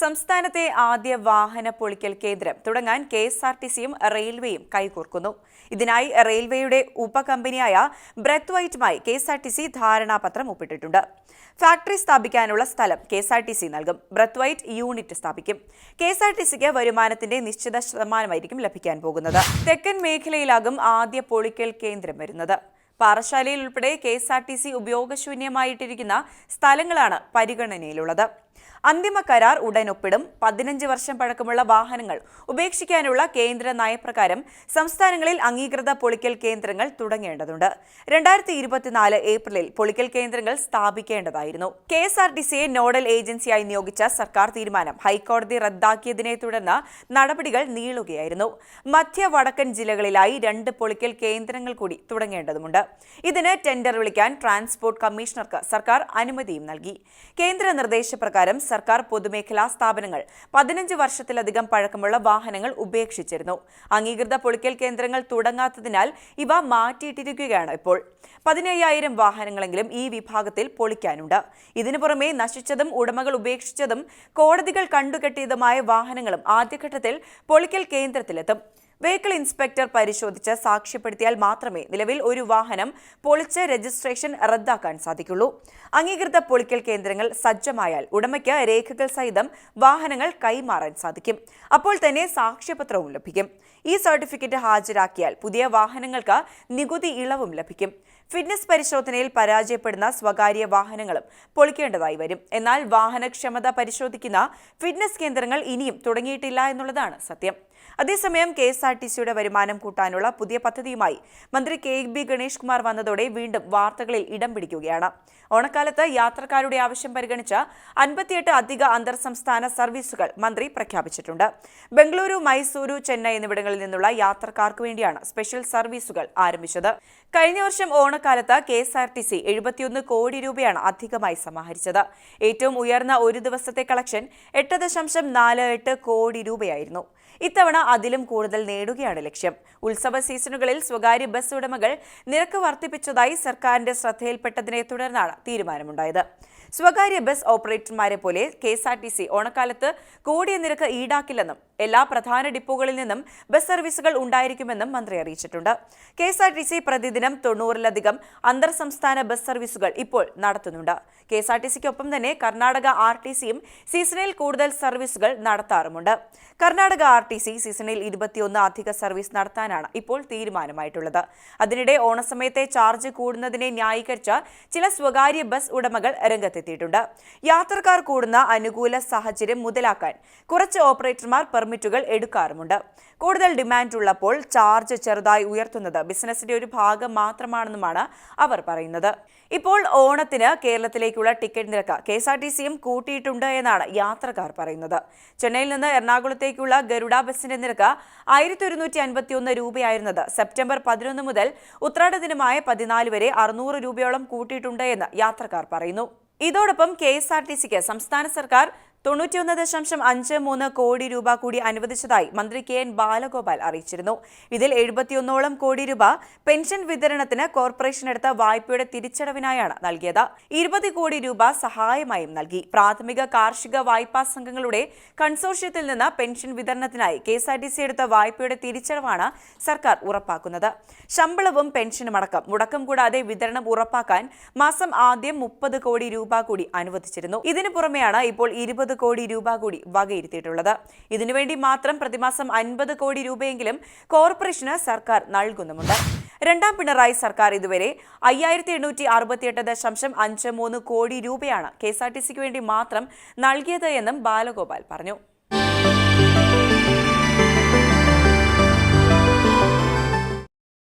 സംസ്ഥാനത്തെ ആദ്യ വാഹന പൊളിക്കൽ കേന്ദ്രം തുടങ്ങാൻ കെ എസ് ആർ ടി സിയും റെയിൽവേയും കൈകോർക്കുന്നു. ഇതിനായി റെയിൽവേയുടെ ഉപകമ്പനിയായ ബ്രെത്ത് വൈറ്റുമായി K S R T C ധാരണാപത്രം ഒപ്പിട്ടിട്ടുണ്ട്. ഫാക്ടറി സ്ഥാപിക്കാനുള്ള സ്ഥലം K S R T C നൽകും. ബ്രെത്ത് വൈറ്റ് യൂണിറ്റ് സ്ഥാപിക്കും. കെ എസ് ആർ ടി സിക്ക് വരുമാനത്തിന്റെ നിശ്ചിത ശതമാനമായിരിക്കും ലഭിക്കാൻ പോകുന്നത്. തെക്കൻ മേഖലയിലാകും ആദ്യ പൊളിക്കൽ കേന്ദ്രം വരുന്നത്. പാറശാലയിൽ ഉൾപ്പെടെ K S R T C ഉപയോഗശൂന്യമായിട്ടിരിക്കുന്ന സ്ഥലങ്ങളാണ് പരിഗണനയിലുള്ളത്. അന്തിമ കരാർ ഉടൻ ഒപ്പിടും. പതിനഞ്ച് വർഷം പഴക്കമുള്ള വാഹനങ്ങൾ ഉപേക്ഷിക്കാനുള്ള കേന്ദ്ര നയപ്രകാരം സംസ്ഥാനങ്ങളിൽ അംഗീകൃത പൊളിക്കൽ കേന്ദ്രങ്ങൾ തുടങ്ങേണ്ടതുണ്ട്. രണ്ടായിരത്തി ഇരുപത്തിനാല് ഏപ്രിലിൽ പൊളിക്കൽ കേന്ദ്രങ്ങൾ സ്ഥാപിക്കേണ്ടതായിരുന്നു. കെ എസ് ആർ ടി സിയെ നോഡൽ ഏജൻസിയായി നിയോഗിച്ച സർക്കാർ തീരുമാനം ഹൈക്കോടതി റദ്ദാക്കിയതിനെ തുടർന്ന് നടപടികൾ നീളുകയായിരുന്നു. മധ്യ വടക്കൻ ജില്ലകളിലായി രണ്ട് പൊളിക്കൽ കേന്ദ്രങ്ങൾ കൂടി തുടങ്ങേണ്ടതുണ്ട് ഇതിന് ടെൻഡർ വിളിക്കാൻ ട്രാൻസ്പോർട്ട് കമ്മീഷണർക്ക് സർക്കാർ അനുമതിയും നൽകി. കേന്ദ്ര നിർദ്ദേശപ്രകാരം സർക്കാർ പൊതുമേഖലാ സ്ഥാപനങ്ങൾ പതിനഞ്ച് വർഷത്തിലധികം പഴക്കമുള്ള വാഹനങ്ങൾ ഉപേക്ഷിച്ചിരുന്നു. അംഗീകൃത പൊളിക്കൽ കേന്ദ്രങ്ങൾ തുടങ്ങാത്തതിനാൽ ഇവ മാറ്റിയിട്ടിരിക്കുകയാണ് ഇപ്പോൾ. പതിനയ്യായിരം വാഹനങ്ങളെങ്കിലും ഈ വിഭാഗത്തിൽ പൊളിക്കാനുണ്ട്. ഇതിനു പുറമെ നശിച്ചതും ഉടമകൾ ഉപേക്ഷിച്ചതും കോടതികൾ കണ്ടുകെട്ടിയതുമായ വാഹനങ്ങളും ആദ്യഘട്ടത്തിൽ പൊളിക്കൽ കേന്ദ്രത്തിലെത്തും. വെഹിക്കിൾ ഇൻസ്പെക്ടർ പരിശോധിച്ച് സാക്ഷ്യപ്പെടുത്തിയാൽ മാത്രമേ നിലവിൽ ഒരു വാഹനം പൊളിച്ച് രജിസ്ട്രേഷൻ റദ്ദാക്കാൻ സാധിക്കുള്ളൂ. അംഗീകൃത പൊളിക്കൽ കേന്ദ്രങ്ങൾ സജ്ജമായാൽ ഉടമയ്ക്ക് രേഖകൾ സഹിതം വാഹനങ്ങൾ കൈമാറാൻ സാധിക്കും. അപ്പോൾ തന്നെ സാക്ഷ്യപത്രവും ലഭിക്കും. ഈ സർട്ടിഫിക്കറ്റ് ഹാജരാക്കിയാൽ പുതിയ വാഹനങ്ങൾക്ക് നികുതി ഇളവും ലഭിക്കും. ഫിറ്റ്നസ് പരിശോധനയിൽ പരാജയപ്പെടുന്ന സ്വകാര്യ വാഹനങ്ങളും പൊളിക്കേണ്ടതായി വരും. എന്നാൽ വാഹനക്ഷമത പരിശോധിക്കുന്ന ഫിറ്റ്നസ് കേന്ദ്രങ്ങൾ ഇനിയും തുടങ്ങിയിട്ടില്ല എന്നുള്ളതാണ് സത്യം. അതേസമയം കെ എസ് ആർ ടി സിയുടെ വരുമാനം കൂട്ടാനുള്ള പുതിയ പദ്ധതിയുമായി മന്ത്രി കെ ബി ഗണേഷ് കുമാർ വന്നതോടെ വീണ്ടും വാർത്തകളിൽ ഇടം പിടിക്കുകയാണ്. ഓണക്കാലത്ത് യാത്രക്കാരുടെ ആവശ്യം പരിഗണിച്ച് അൻപത്തിയെട്ട് അധിക അന്തർ സംസ്ഥാന സർവീസുകൾ മന്ത്രി പ്രഖ്യാപിച്ചിട്ടുണ്ട്. ബംഗളൂരു മൈസൂരു ചെന്നൈ എന്നിവിടങ്ങളിൽ നിന്നുള്ള യാത്രക്കാർക്ക് വേണ്ടിയാണ് സ്പെഷ്യൽ സർവീസുകൾ ആരംഭിച്ചത്. കഴിഞ്ഞ വർഷം ഓണക്കാലത്ത് K S R T C എഴുപത്തിയൊന്ന് കോടി രൂപയാണ് അധികമായി സമാഹരിച്ചത്. ഏറ്റവും ഉയർന്ന ഒരു ദിവസത്തെ കളക്ഷൻ എട്ട് ദശാംശം നാല് എട്ട് കോടി രൂപയായിരുന്നു. ഇത്തവണ അതിലും കൂടുതൽ നേടുകയാണ് ലക്ഷ്യം. ഉത്സവ സീസണുകളിൽ സ്വകാര്യ ബസ് ഉടമകൾ നിരക്ക് വർദ്ധിപ്പിച്ചതായി സർക്കാരിന്റെ ശ്രദ്ധയിൽപ്പെട്ടതിനെ തുടർന്നാണ് തീരുമാനമുണ്ടായത്. സ്വകാര്യ ബസ് ഓപ്പറേറ്റർമാരെ പോലെ K S R T C ഓണക്കാലത്ത് കൂടിയ നിരക്ക് ഈടാക്കില്ലെന്നും എല്ലാ പ്രധാന ഡിപ്പോകളിൽ നിന്നും ബസ് സർവീസുകൾ ഉണ്ടായിരിക്കുമെന്നും മന്ത്രി അറിയിച്ചിട്ടുണ്ട്. K S R T C പ്രതിദിനം തൊണ്ണൂറിലധികം അന്തർ സംസ്ഥാന ബസ് സർവീസുകൾ ഇപ്പോൾ നടത്തുന്നുണ്ട്. കെ എസ് ആർ ടി സിക്കൊപ്പം തന്നെ കർണാടക ആർ ടി സിയും സീസണിൽ കൂടുതൽ സർവീസുകൾ നടത്താറുമുണ്ട്. കർണാടക ആർ ടി സി സീസണിൽ ഇരുപത്തിയൊന്ന് അധിക സർവീസ് നടത്താനാണ് ഇപ്പോൾ തീരുമാനമായിട്ടുള്ളത്. അതിനിടെ ഓണസമയത്തെ ചാർജ് കൂടുന്നതിനെ ന്യായീകരിച്ച് ചില സ്വകാര്യ ബസ് ഉടമകൾ രംഗത്തെത്തിയിട്ടുണ്ട്. യാത്രക്കാർ കൂടുന്ന അനുകൂല സാഹചര്യം മുതലാക്കാൻ കുറച്ച് ഓപ്പറേറ്റർമാർ പെർമിറ്റുകൾ എടുക്കാറുമുണ്ട്. കൂടുതൽ ഡിമാൻഡ് ഉള്ളപ്പോൾ ചാർജ് ചെറുതായി ഉയർത്തുന്നത് ബിസിനസിന്റെ ഒരു ഭാഗം മാത്രമാണെന്നുമാണ് അവർ പറയുന്നത്. ഇപ്പോൾ ഓണത്തിന് കേരളത്തിലേക്കുള്ള ടിക്കറ്റ് നിരക്ക് കെ എസ് ആർ ടി സിയും കൂട്ടിയിട്ടുണ്ട് എന്നാണ് യാത്രക്കാർ പറയുന്നത്. ചെന്നൈയിൽ നിന്ന് എറണാകുളത്തേക്കുള്ള ഗരുഡ ബസിന്റെ നിരക്ക് ആയിരത്തി ഒരുന്നൂറ്റി അൻപത്തിയൊന്ന് രൂപയായിരുന്നത്. സെപ്റ്റംബർ പതിനൊന്ന് മുതൽ ഉത്രാട ദിനമായ പതിനാല് വരെ അറുന്നൂറ് രൂപയോളം കൂട്ടിയിട്ടുണ്ട് എന്ന് യാത്രക്കാർ പറയുന്നു. ഇതോടൊപ്പം കെ എസ് ആർ ടി സിക്ക് സംസ്ഥാന സർക്കാർ തൊണ്ണൂറ്റിയൊന്ന് ദശാംശം അഞ്ച് മൂന്ന് കോടി രൂപ കൂടി അനുവദിച്ചതായി മന്ത്രി കെ എൻ ബാലഗോപാൽ അറിയിച്ചിരുന്നു. ഇതിൽ എഴുപത്തിയൊന്നോളം കോടി രൂപ പെൻഷൻ വിതരണത്തിന് കോർപ്പറേഷൻ എടുത്ത വായ്പയുടെ തിരിച്ചടവിനായാണ് നൽകിയത്. ഇരുപത് കോടി രൂപ സഹായമായും നൽകി. പ്രാഥമിക കാർഷിക വായ്പാ സംഘങ്ങളുടെ കൺസോർഷ്യത്തിൽ നിന്ന് പെൻഷൻ വിതരണത്തിനായി K S R T C എടുത്ത വായ്പയുടെ തിരിച്ചടവാണ് സർക്കാർ ഉറപ്പാക്കുന്നത്. ശമ്പളവും പെൻഷനും അടക്കം മുടക്കം കൂടാതെ വിതരണം ഉറപ്പാക്കാൻ മാസം ആദ്യം മുപ്പത് കോടി രൂപ കൂടി അനുവദിച്ചിരുന്നു. ഇതിനു പുറമെയാണ് ഇപ്പോൾ ഇരുപത് കോടി രൂപ കൂടി വകയിരുത്തിയിട്ടുള്ളത്. ഇതിനുവേണ്ടി മാത്രം പ്രതിമാസം അൻപത് കോടി രൂപയെങ്കിലും കോർപ്പറേഷന് സർക്കാർ നൽകുന്നുമുണ്ട്. രണ്ടാം പിണറായി സർക്കാർ ഇതുവരെ അയ്യായിരത്തി എണ്ണൂറ്റി അറുപത്തിയെട്ട് ദശാംശം അഞ്ച് മൂന്ന് കോടി രൂപയാണ് കെ എസ് ആർ ടി സിക്ക് വേണ്ടി മാത്രം നൽകിയത് എന്നും ബാലഗോപാൽ പറഞ്ഞു.